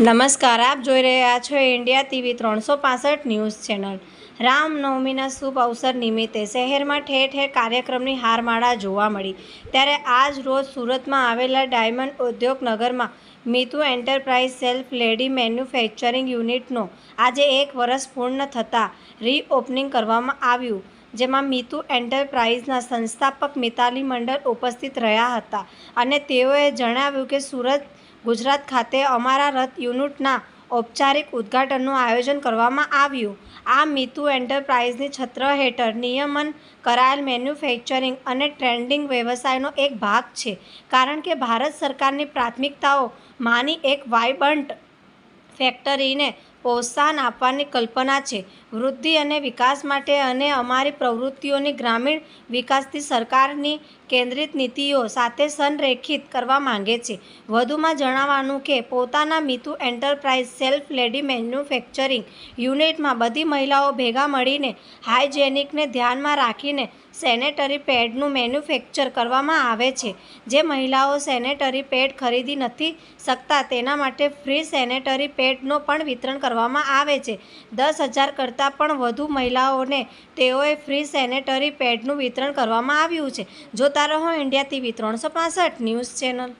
નમસ્કાર, આપ જોઈ રહ્યા છો ઇન્ડિયા ટીવી ત્રણસો પાસઠ ન્યૂઝ ચેનલ. રામનવમીના શુભ અવસર નિમિત્તે શહેરમાં ઠેર ઠેર કાર્યક્રમની હારમાળા જોવા મળી. ત્યારે આજ રોજ સુરતમાં આવેલા ડાયમંડ ઉદ્યોગ નગરમાં Mitu enterprise self lady manufacturing યુનિટનો આજે એક વર્ષ પૂર્ણ થતાં રીઓપનિંગ કરવામાં આવ્યું, જેમાં મિતુ એન્ટરપ્રાઇઝના સંસ્થાપક મિતાલી મંડળ ઉપસ્થિત રહ્યા હતા. અને તેઓએ જણાવ્યું કે સુરત ગુજરાત ખાતે અમારા રથ યુનિટના ઔપચારિક ઉદ્ઘાટનનું આયોજન કરવામાં આવ્યું. આ મિતુ એન્ટરપ્રાઇઝની છત્ર હેઠળ નિયમન, કરાયેલ મેન્યુફેક્ચરિંગ અને ટ્રેન્ડિંગ વ્યવસાયનો એક ભાગ છે, કારણ કે ભારત સરકારની પ્રાથમિકતાઓ માની એક વાઇબ્રન્ટ ફેક્ટરીને પ્રોત્સાહન આપવાની કલ્પના છે. વૃદ્ધિ અને વિકાસ માટે અને અમારી પ્રવૃત્તિઓની ગ્રામીણ વિકાસથી સરકારની કેન્દ્રિત નીતિઓ સાથે સંરેખિત કરવા માંગે છે. વધુમાં જણાવવાનું કે, પોતાના Mitu enterprise self lady manufacturing યુનિટમાં બધી મહિલાઓ ભેગા મળીને હાઇજેનિકને ધ્યાનમાં રાખીને સેનેટરી પેડનું મેન્યુફેક્ચર કરવામાં આવે છે. જે મહિલાઓ સેનેટરી પેડ ખરીદી નથી શકતા, તેના માટે ફ્રી સેનેટરી પેડનો પણ વિતરણ કરવામાં આવે છે. દસ હજાર કરતાં પણ વધુ મહિલાઓને તેઓએ ફ્રી સેનેટરી પેડનું વિતરણ કરવામાં આવ્યું છે. જોતા રહો, ઇન્ડિયા ટીવી ત્રણસો ન્યૂઝ ચેનલ.